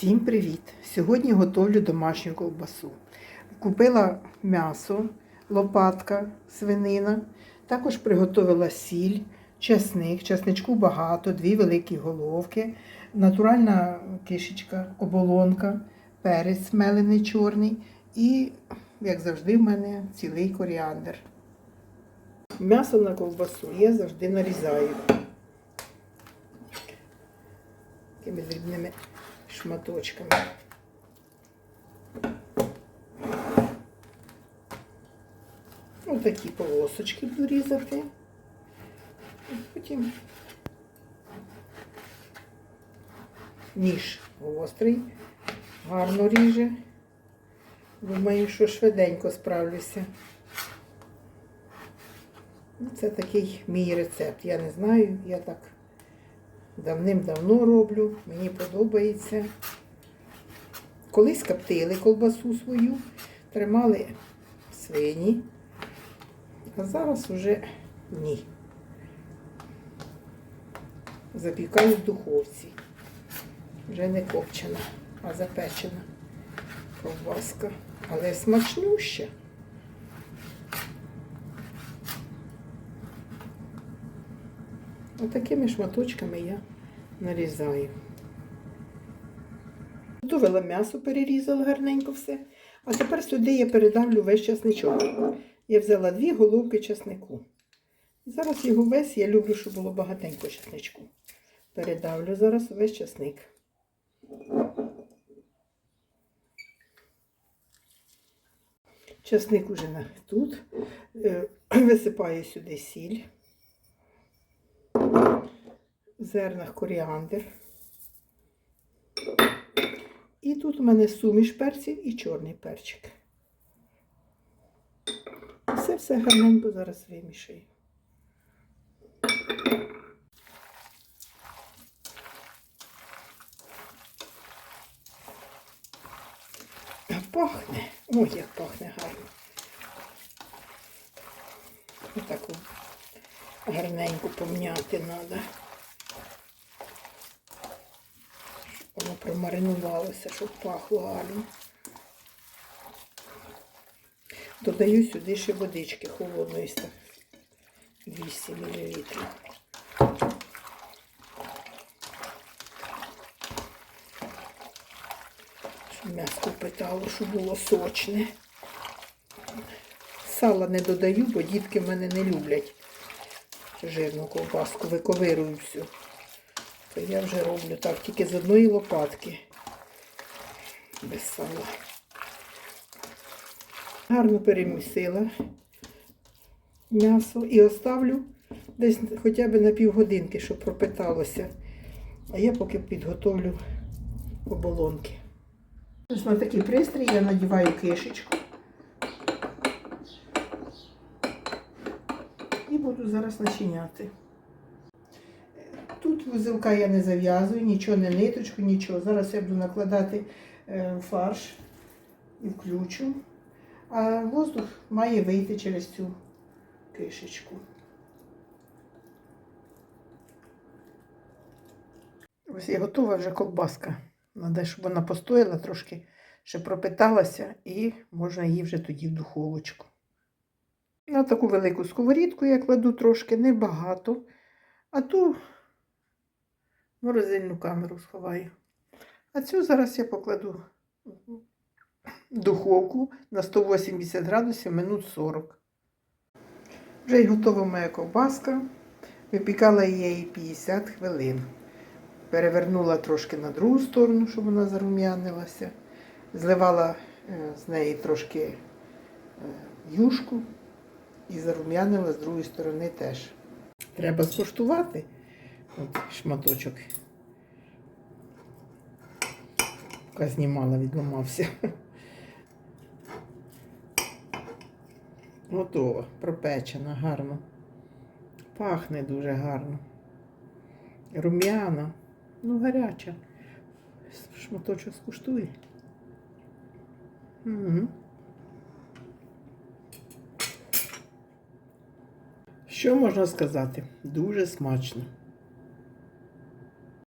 Всім привіт! Сьогодні готовлю домашню ковбасу. Купила м'ясо, лопатка, свинина. Також приготувала сіль, часник. Часничку багато, дві великі головки, натуральна кишечка, оболонка, перець мелений чорний і, як завжди, в мене цілий коріандр. М'ясо на ковбасу я завжди нарізаю. Такими дрібними шматочками. Ось такі полосочки буду різати. Потім ніж гострий, гарно ріже. Думаю, що швиденько справлюся. Ну, Це такий мій рецепт. Я не знаю, я так давним-давно роблю, мені подобається. Колись коптили колбасу свою, тримали свині, а зараз уже ні. Запікаю в духовці. Вже не копчена, а запечена ковбаска. Але смачнюща. Отакими шматочками я нарізаю. Готовила м'ясо, перерізала гарненько все. А тепер сюди я передавлю весь часничок. Я взяла дві головки часнику. Зараз його весь, я люблю, щоб було багатенько часничку. Передавлю зараз весь часник. Часник уже тут. Е, Висипаю сюди сіль зернах коріандр. І тут у мене суміш перців і чорний перчик. Все все гарненько зараз вимішаю. Пахне. Ой, як пахне гарно. Отаку гарненько помняти треба. Щоб Воно промаринувалося, щоб пахло гарно. Додаю сюди ще водички холодної ста- 200 мл. Щоб м'ясо питало, щоб було сочне. Сала не додаю, бо дітки в мене не люблять жирну ковбаску, виковирую всю. То я вже роблю так, тільки з одної лопатки. Без сала. Гарно перемісила м'ясо і оставлю десь хоча б на півгодинки, щоб пропиталося. А я поки підготовлю оболонки. Ось на такий пристрій я надіваю кишечку. І буду зараз начиняти. Тут вузелка я не зав'язую, нічого не ниточку, нічого. Зараз я буду накладати е, фарш і включу. А воздух має вийти через цю кишечку. Ось і готова вже ковбаска. Треба, щоб вона постояла трошки, ще пропиталася, і можна її вже тоді в духовочку. На таку велику сковорідку я кладу трошки, небагато, а ту морозильну камеру сховаю. А цю зараз я покладу духовку на 180 градусів минут 40. Вже й готова моя ковбаска. Випікала я її 50 хвилин. Перевернула трошки на другу сторону, щоб вона зарум'янилася. Зливала е, з неї трошки е, юшку і зарум'янила з другої сторони теж. Треба скуштувати. От шматочок. Поки знімала, відламався. Готова, пропечена, гарно. Пахне дуже гарно. Рум'яна, ну гаряча. Шматочок скуштує. Угу. Що можна сказати? Дуже смачно.